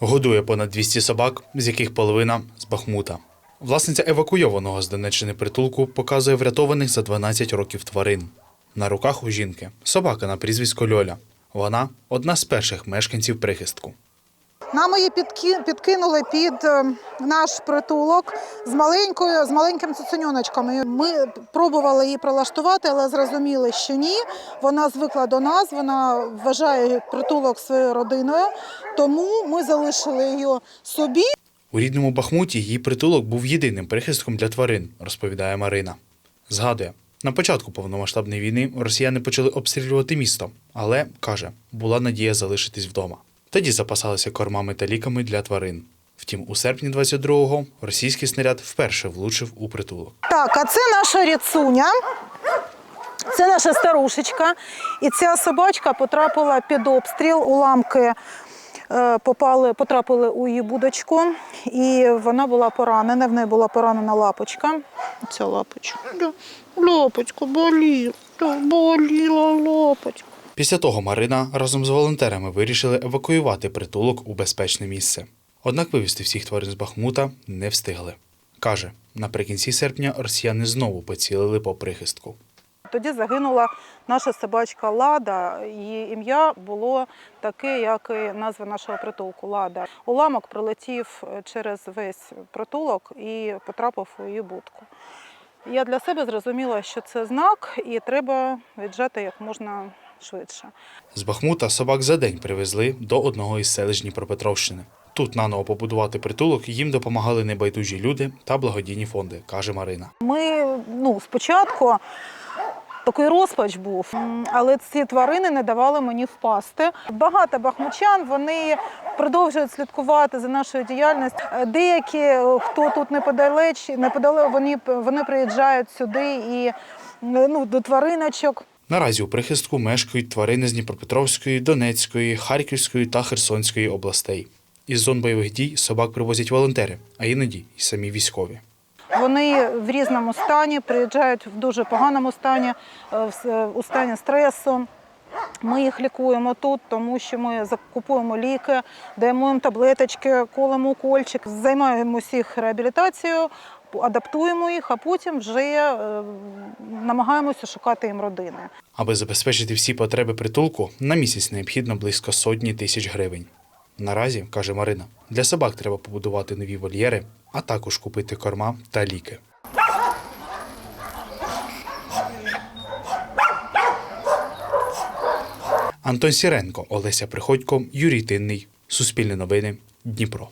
Годує понад 200 собак, з яких половина з Бахмута. Власниця евакуйованого з Донеччини притулку показує врятованих за 12 років тварин. На руках у жінки собака на прізвисько Льоля. Вона одна з перших мешканців прихистку. Нам її підки- підкинули під е, наш притулок з маленькою, з маленьким цуценюночком. Ми пробували її прилаштувати, але зрозуміли, що ні. Вона звикла до нас, вона вважає притулок своєю родиною, тому ми залишили її собі. У рідному Бахмуті її притулок був єдиним прихистком для тварин, розповідає Марина. Згадує, на початку повномасштабної війни росіяни почали обстрілювати місто, але каже, була надія залишитись вдома. Тоді запасалися кормами та ліками для тварин. Втім, у серпні 22-го російський снаряд вперше влучив у притулок. Так, а це наша ріцуня. Це наша старушечка. І ця собачка потрапила під обстріл. Уламки е, попали, потрапили у її будочку, і вона була поранена. В неї була поранена лапочка. Ця лапочка. Лапочка боліла, боліла лапочка. Після того Марина разом з волонтерами вирішили евакуювати притулок у безпечне місце. Однак вивезти всіх тварин з Бахмута не встигли. Каже, наприкінці серпня росіяни знову поцілили по прихистку. Тоді загинула наша собачка Лада. Її ім'я було таке, як і назва нашого притулку Лада. Уламок прилетів е, через весь притулок і потрапив у її будку. Я для себе зрозуміла, що це знак, і треба віджати як можна швидше. З Бахмута собак за день привезли до одного із селищ Дніпропетровщини. Тут наново побудувати притулок їм допомагали небайдужі люди та благодійні фонди, каже Марина. Ми ну, спочатку такий розпач був, але ці тварини не давали мені впасти. Багато бахмучан вони продовжують слідкувати за нашою діяльністю. Деякі, хто тут неподалеч, неподалеч, вони, вони приїжджають сюди і ну, до твариночок. Наразі у прихистку мешкають тварини з Дніпропетровської, Донецької, Харківської та Херсонської областей. Із зон бойових дій собак привозять волонтери, а іноді й самі військові. Вони в різному стані, приїжджають в дуже поганому стані, е, с- у стані стресу. Ми їх лікуємо тут, тому що ми закупуємо ліки, даємо їм таблеточки, колемо укольчик, займаємося їх реабілітацією, адаптуємо їх, а потім вже е, намагаємося шукати їм родини. Аби забезпечити всі потреби притулку, на місяць необхідно близько сотні тисяч гривень. Наразі, каже Марина, для собак треба побудувати нові вольєри, а також купити корма та ліки. Антон Сіренко, Олеся Приходько, Юрій Тинний. Суспільне новини. Дніпро.